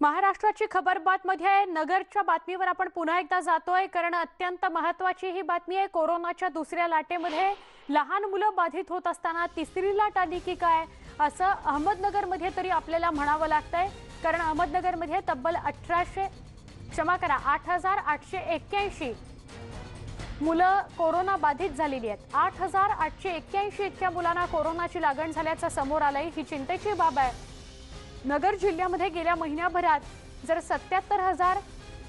महाराष्ट्राची खबर बातमध्ये आहे. नगरच्या बातमीवर आपण पुन्हा एकदा जातोय. कारण अत्यंत महत्वाची ही बातमी आहे. कोरोनाच्या दुसऱ्या लाटेमध्ये लहान मुलं बाधित होत असताना तिसरी लाट आली की काय? असं अहमदनगरमध्ये तरी आपल्याला म्हणावं लागतंय. कारण अहमदनगरमध्ये तब्बल अठराशे क्षमा करा आठ हजार आठशे एक्क्याऐंशी मुलं कोरोना बाधित झालेली आहेत. आठ हजार आठशे एक्क्याऐंशी इतक्या मुलांना कोरोनाची लागण झाल्याचं समोर आलंय. ही चिंतेची बाब आहे. नगर जिल्ह्यामध्ये गेल्या महिन्याभरात जर सत्याहत्तर हजार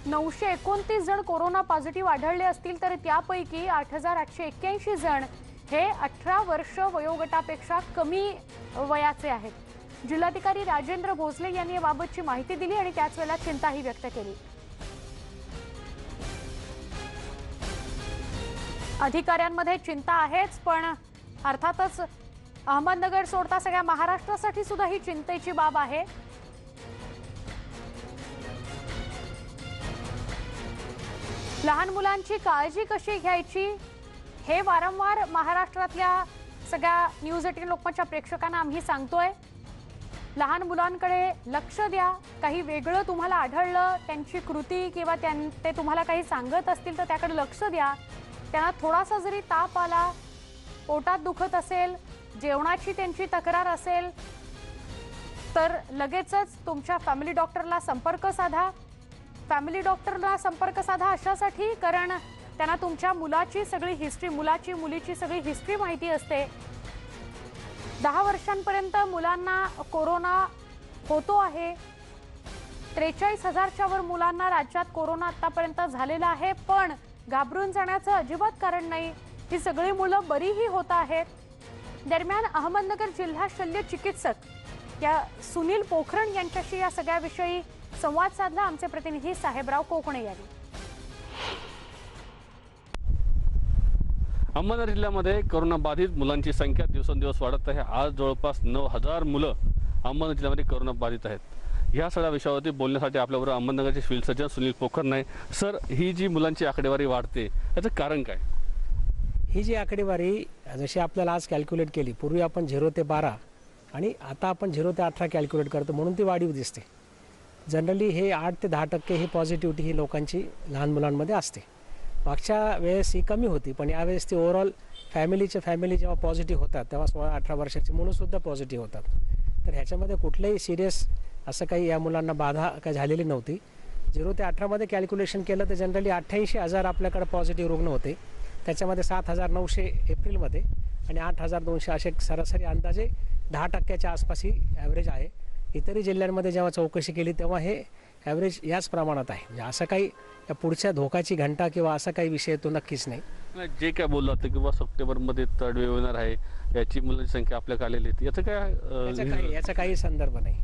नऊशे एकोणतीस जण कोरोना पॉझिटिव्ह आढळले असतील तर त्यापैकी आठ हजार आठशे एक्क्याऐंशी जण हे अठरा वर्ष वयोगटापेक्षा कमी वयाचे आहेत. जिल्हाधिकारी राजेंद्र भोसले यांनी याबाबतची माहिती दिली आणि त्याच वेळेला चिंताही व्यक्त केली. अधिकाऱ्यांमध्ये चिंता आहेच पण अर्थातच अहमदनगर सोडता सगळ्या महाराष्ट्रासाठी सुद्धा ही चिंतेची बाब आहे. लहान मुलांची काळजी कशी घ्यायची? हे वारंवार महाराष्ट्रातल्या सगळ्या न्यूज एटीन लोकमतच्या प्रेक्षकांना आम्ही सांगतोय. लहान मुलांकडे लक्ष द्या. काही वेगळं तुम्हाला आढळलं त्यांची कृती किंवा त्यां ते तुम्हाला काही सांगत असतील तर त्याकडे लक्ष द्या. त्यांना थोडासा जरी ताप आला पोटात दुखत असेल जेवणाची त्यांची तक्रार असेल तर लगेचच तुमच्या फॅमिली डॉक्टरला संपर्क साधा. फॅमिली डॉक्टरला संपर्क साधा अशासाठी कारण त्यांना तुमच्या मुलाची सगळी हिस्ट्री मुलाची मुलीची सगळी हिस्ट्री माहिती असते. दहा वर्षांपर्यंत मुलांना कोरोना होतो आहे. त्रेचाळीस हजारच्या वर मुलांना राज्यात कोरोना आतापर्यंत झालेला आहे पण घाबरून जाण्याचं अजिबात कारण नाही. ही सगळी मुलं बरीही होत आहेत. दरम्यान अहमदनगर जिल्हा शल्य चिकित्सक या सुनील पोखरण यांच्याशी या सगळ्याविषयी संवाद साधला. आमचे प्रतिनिधी साहेबराव कोकणे यांनी. अहमदनगर जिल्ह्यामध्ये कोरोना बाधित मुलांची संख्या दिवसेंदिवस वाढत आहे. आज जवळपास नऊ हजार मुलं अहमदनगर जिल्ह्यामध्ये कोरोना बाधित आहेत. ह्या सगळ्या विषयावरती बोलण्यासाठी आपल्याबरोबर अहमदनगरचे सिव्हिल सर्जन सुनील पोखरण आहे. सर ही जी मुलांची आकडेवारी वाढते याचं कारण काय? ही जी आकडेवारी जशी आपल्याला आज कॅल्क्युलेट केली पूर्वी आपण झिरो ते बारा आणि आता आपण झिरो ते अठरा कॅल्क्युलेट करतो म्हणून ती वाढीव दिसते. जनरली हे आठ ते दहा टक्के ही पॉझिटिव्हिटी ही लोकांची लहान मुलांमध्ये असते. मागच्या वेळेस ही कमी होती पण यावेळेस ती ओव्हरऑल फॅमिलीच्या फॅमिली जेव्हा पॉझिटिव्ह होतात तेव्हा सोळा अठरा वर्षाची मुलंसुद्धा पॉझिटिव्ह होतात. तर ह्याच्यामध्ये कुठलंही सिरियस असं काही या मुलांना बाधा काही झालेली नव्हती. झिरो ते अठरामध्ये कॅल्क्युलेशन केलं तर जनरली अठ्ठ्याऐंशी हजार आपल्याकडे पॉझिटिव्ह रुग्ण होते. त्याच्यामध्ये सात हजार नऊशे एप्रिलमध्ये आणि आठ हजार दोनशे असे सरासरी अंदाजे दहा टक्क्याच्या आसपास ही ॲव्हरेज आहे. इतरही जिल्ह्यांमध्ये जेव्हा चौकशी केली तेव्हा हे ॲव्हरेज याच प्रमाणात आहे. म्हणजे असं काही या पुढच्या धोकाची घंटा किंवा असा काही विषय तो नक्कीच नाही. जे काय बोललं होतं किंवा सप्टेंबरमध्ये वेव्ह येणार आहे याची मुलांची संख्या आपल्याकडे आलेली आहे याचं काय अं, याचा काही याचा काही संदर्भ नाही.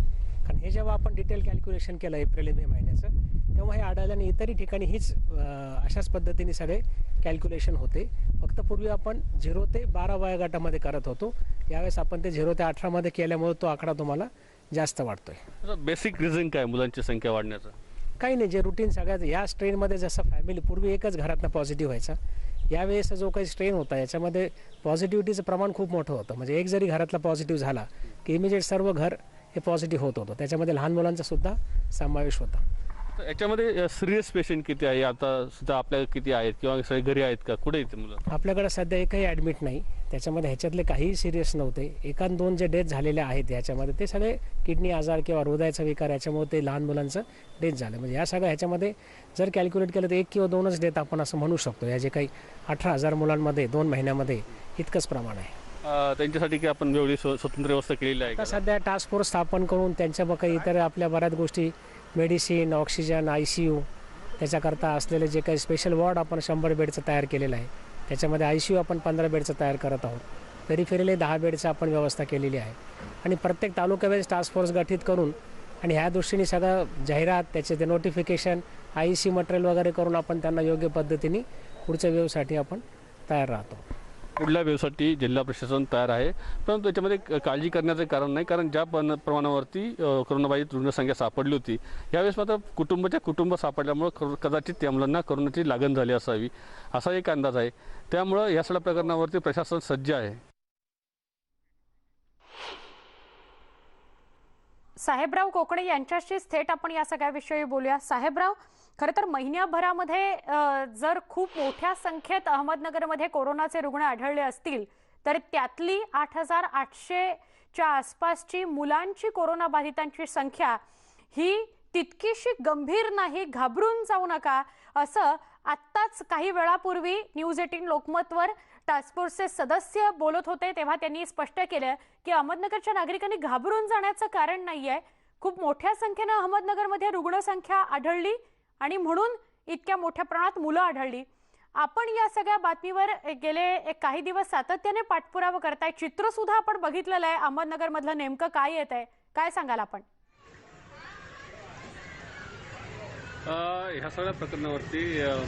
कारण हे जेव्हा आपण डिटेल कॅल्क्युलेशन केलं एप्रिल मे महिन्याचं तेव्हा हे आढळल्याने इतरही ठिकाणी हीच अशाच पद्धतीने सगळे कॅल्क्युलेशन होते. फक्त पूर्वी आपण झिरो ते बारा वयोगटामध्ये करत होतो. यावेळेस आपण ते झिरो ते अठरामध्ये केल्यामुळे तो आकडा तुम्हाला जास्त वाटतोय बेसिक रिझन काय मुलांची संख्या वाढण्याचं? काही नाही जे रुटीन सगळ्यात या स्ट्रेनमध्ये जसं फॅमिली पूर्वी एकच घरातनं पॉझिटिव्ह व्हायचा. यावेळेस जो काही स्ट्रेन होता याच्यामध्ये पॉझिटिव्हिटीचं प्रमाण खूप मोठं होतं. म्हणजे एक जरी घरातला पॉझिटिव्ह झाला की इमिजिएट सर्व घर हे पॉझिटिव्ह होत होतं. त्याच्यामध्ये लहान मुलांचा सुद्धा समावेश होता. याच्यामध्ये सिरियस पेशंट किती आहे? आता सुद्धा आपल्या किती आहेत? किंवा सगळे घरी आहेत का? कुठे येते मुलं? आपल्याकडे सध्या एकही ॲडमिट नाही. त्याच्यामध्ये ह्याच्यातले काहीही सिरियस नव्हते. एकान दोन जे डेथ झालेले आहेत ह्याच्यामध्ये ते सगळे किडनी आजार किंवा हृदयाचा विकार याच्यामुळे ते लहान मुलांचं डेथ झालं. म्हणजे या सगळ्या ह्याच्यामध्ये जर कॅल्क्युलेट केलं तर एक किंवा दोनच डेथ आपण असं म्हणू शकतो. या जे काही अठरा हजार मुलांमध्ये दोन महिन्यामध्ये इतकंच प्रमाण आहे. त्यांच्यासाठी काही आपण वेगळी स्व- स्वतंत्र व्यवस्था केलेली आहे का? सध्या टास्क फोर्स स्थापन करून त्यांच्या काही इतर आपल्या बऱ्याच गोष्टी medicine oxygen I C U त्याच्याकरता असलेले जे काही स्पेशल वॉर्ड आपण शंभर बेडचं तयार केलेलं आहे. त्याच्यामध्ये आय सी यू आपण पंधरा बेडचं तयार करत आहोत. पेरिफेरीले दहा बेडचं आपण व्यवस्था केलेली आहे. आणि प्रत्येक तालुक्यावेळेस टास्क फोर्स गठीत करून आणि ह्या दृष्टीने सगळं जाहिरात त्याचे ते नोटिफिकेशन आय सी मटेरियल वगैरे करून आपण त्यांना योग्य पद्धतीने पुढच्या वेवसाठी आपण तयार राहतो. पुढल्या वेळसाठी जिल्हा प्रशासन तयार आहे. परंतु याच्यामध्ये काळजी करण्याचं कारण नाही कारण ज्या पण प्रमाणावरती कोरोनाबाधित रुग्णसंख्या सापडली होती यावेळेस मात्र कुटुंबाच्या कुटुंब सापडल्यामुळं कदाचित त्या मुलांना कोरोनाची लागण झाली असावी असा एक अंदाज आहे. त्यामुळं या सगळ्या प्रकरणावरती प्रशासन सज्ज आहे. साहेबराव कोकणे यांच्याशीच थेट आपण या सगळ्याविषयी बोलूया. साहेबराव खरं तर महिन्याभरामध्ये जर खूप मोठ्या संख्येत अहमदनगरमध्ये कोरोनाचे रुग्ण आढळले असतील तर त्यातली आठ हजार आठशेच्या आसपासची मुलांची कोरोना बाधितांची संख्या ही तितकीशी गंभीर नाही घाबरून जाऊ नका असं आत्ताच काही वेळापूर्वी न्यूज एटीन लोकमतवर टास्क फोर्सचे सदस्य बोलत होते तेव्हा त्यांनी स्पष्ट केलं की अहमदनगरच्या नागरिकांनी घाबरून जाण्याचं कारण नाही आहे खूप मोठ्या संख्येनं अहमदनगरमध्ये रुग्णसंख्या आढळली आणि म्हणून इतक्या मोठ्या प्रमाणात मुलं आढळली. आपण या सगळ्या बातमीवर गेले काही दिवस सातत्याने पाठपुरावा करताय. चित्र सुद्धा आपण बघितलेलं आहे. अहमदनगरमधलं नेमकं काय येत आहे? काय सांगाल आपण? ह्या सगळ्या प्रकरणावरती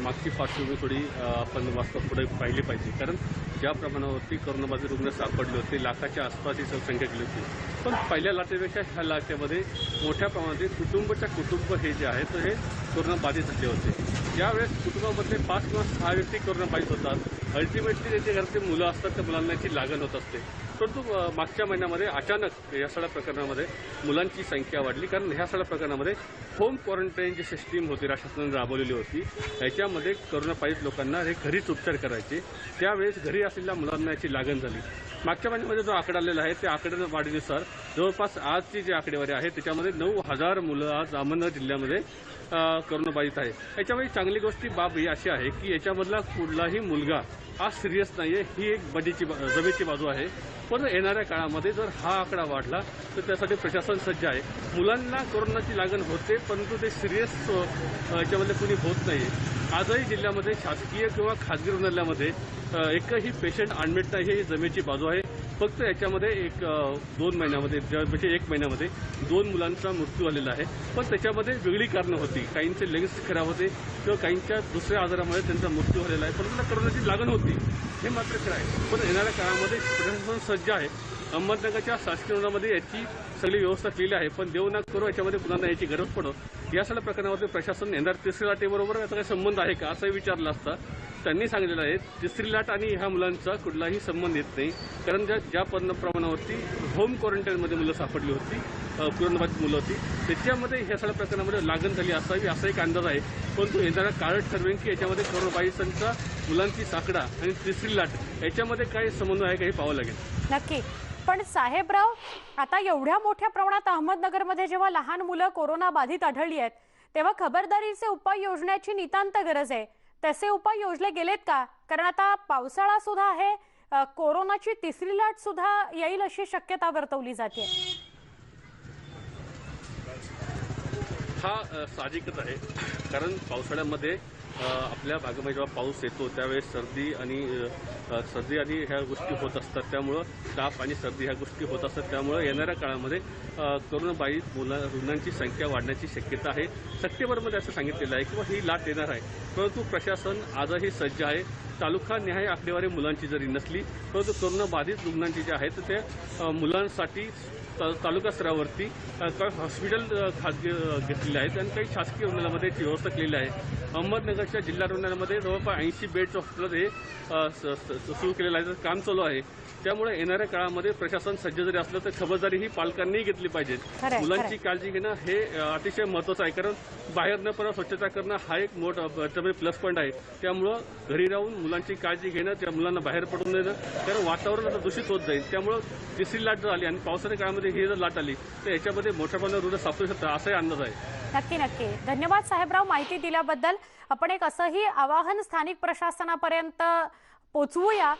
मागची पार्श्वभूमी थोडी आपण वास्तव पुढे पाहिली पाहिजे. कारण ज्या प्रमाणावरती कोरोनाबाधित रुग्ण सापडले होते लाखाच्या आसपास ही संख्या गेली होती. पण पहिल्या लाटेपेक्षा ह्या लाटेमध्ये मोठ्या प्रमाणात कुटुंबच्या कुटुंब हे जे आहे तर हे कोरोनाबाधित झाले होते. ज्यावेळेस कुटुंबामधले पाच किंवा सहा व्यक्ती कोरोनाबाधित होतात. अल्टिमेटली त्यांच्या घरचे मुलं असतात त्या मुलांना याची लागण होत असते. परंतु मागच्या महिन्यामध्ये अचानक या सगळ्या प्रकरणामध्ये मुलांची संख्या वाढली. कारण ह्या सगळ्या प्रकरणामध्ये होम क्वारंटाईन जी सिस्टीम होती राज्य शासनाने राबवलेली होती याच्यामध्ये करोनाबाधित लोकांना हे घरीच उपचार करायचे. त्यावेळेस घरी असलेल्या मुलांना याची लागण झाली. मागच्या महिन्यामध्ये जो आकडा आलेला आहे त्या आकड्या वाढीनुसार जवळपास आजची जी आकडेवारी आहे त्याच्यामध्ये नऊ हजार मुलं आज अहमदनगर जिल्ह्यामध्ये करोनाबाधित आहे. याच्यामध्ये चांगली गोष्टी बाब ही अशी आहे की याच्यामधला कुठलाही मुलगा हा सिरियस नाहीये ही एक बडीची बा- जमेची बाजू आहे. पण येणाऱ्या काळामध्ये जर हा आकडा वाढला तर त्यासाठी प्रशासन सज्ज आहे. मुलांना कोरोनाची लागण होते परंतु ते सिरियस याच्यामध्ये कुणी होत नाही आजही जिल्ह्यामध्ये शासकीय किंवा खाजगी रुग्णालयामध्ये एकही पेशंट ॲडमिट नाही ही जमेची बाजू आहे. फक्त याच्यामध्ये एक दोन महिन्यामध्ये म्हणजे एक महिन्यामध्ये दोन मुलांचा मृत्यू झालेला आहे. पण त्याच्यामध्ये वेगळी कारणं होती. काहींचे लेग्स खराब होते किंवा काहींच्या दुसऱ्या आजारामध्ये त्यांचा मृत्यू झालेला आहे. पण त्यांना लागण होती. हे मात्र खरं आहे. पण येणाऱ्या काळामध्ये प्रशासन सज्ज आहे. अहमदनगरच्या शासकीय रुग्णामध्ये याची सगळी व्यवस्था केली आहे. पण देऊ ना करू याच्यामध्ये मुलांना याची गरज पडो या सगळ्या प्रकरणामध्ये प्रशासन येणार तिसरी लाटेबरोबर याचा काही संबंध आहे का? असंही विचारलं असता. त्यांनी सांगितलेलं आहे तिसरी लाट आणि ह्या मुलांचा कुठलाही संबंध येत नाही. कारण ज्या ज्या प्रमाणावरती होम क्वारंटाईनमध्ये मुलं सापडली होती अ, मुलं होती त्याच्यामध्ये ह्या सगळ्या प्रकरणामध्ये लागण झाली असावी असा एक अंदाज आहे. परंतु येणारा काळच ठरवेन की याच्यामध्ये कोरोनाबाधितांचा मुलांची साकडा आणि तिसरी लाट याच्यामध्ये काय संबंध आहे का हे पाहावं लागेल. नक्की. पण साहेबराव आता एवढ्या मोठ्या प्रमाणात अहमदनगरमध्ये जेव्हा लहान मुलं कोरोना बाधित आढळली आहेत तेव्हा खबरदारीचे उपाय योजण्याची नितांत गरज आहे. तसे उपाय योजले गेलेत का? कारण आता पावसाळा सुद्धा आहे कोरोनाची तिसरी लाट सुद्धा येईल अशी शक्यता वर्तवली जाते. हा साहजिकच आहे. कारण पावसाळ्यामध्ये आपल्या भागामध्ये जेव्हा पाऊस येतो त्यावेळेस सर्दी आणि सर्दी आणि ह्या गोष्टी होत असतात. त्यामुळं ताप आणि सर्दी ह्या गोष्टी होत असतात. त्यामुळं येणाऱ्या काळामध्ये अ, कोरोनाबाधित मुला रुग्णांची संख्या वाढण्याची शक्यता आहे. सप्टेंबरमध्ये असं सांगितलेलं आहे किंवा ही लाट येणार आहे. परंतु प्रशासन आजही सज्ज आहे. तालुका निहाय आकडेवारी मुलांची जरी नसली परंतु कोरोनाबाधित रुग्णांची जे आहेत ते मुलांसाठी तालुका स्तरावरती काही हॉस्पिटल खाजगी घेतलेले आहेत. आणि काही शासकीय रुग्णालयामध्ये याची व्यवस्था केलेली आहे. अहमदनगरच्या जिल्हा रुग्णालयामध्ये जवळपास ऐंशी बेडचं हॉस्पिटल हे स- स- सुरू केलेलं आहे काम चालू आहे. त्यामुळे येणाऱ्या काळामध्ये प्रशासन सज्ज जरी असलं तर खबरदारी ही पालकांनीही घेतली पाहिजे. मुलांची. काळजी घेणं हे अतिशय महत्त्वाचं आहे कारण बाहेर न पडा स्वच्छता करणं हा एक मोठा प्लस पॉईंट आहे. त्यामुळं घरी राहून मुलांची काळजी घेणं त्या मुलांना बाहेर पडून देणं कारण वातावरण आता दूषित होत जाईल. त्यामुळं तिसरी लाट जर आली आणि पावसाच्या काळामध्ये ही जर लाट आली तर याच्यामध्ये मोठ्या प्रमाणात रुग्ण सापडू शकतात असाही अंदाज आहे. नक्की नक्की. धन्यवाद साहेबराव माहिती दिल्याबद्दल. आपण एक असंही आवाहन स्थानिक प्रशासनापर्यंत 不足呀。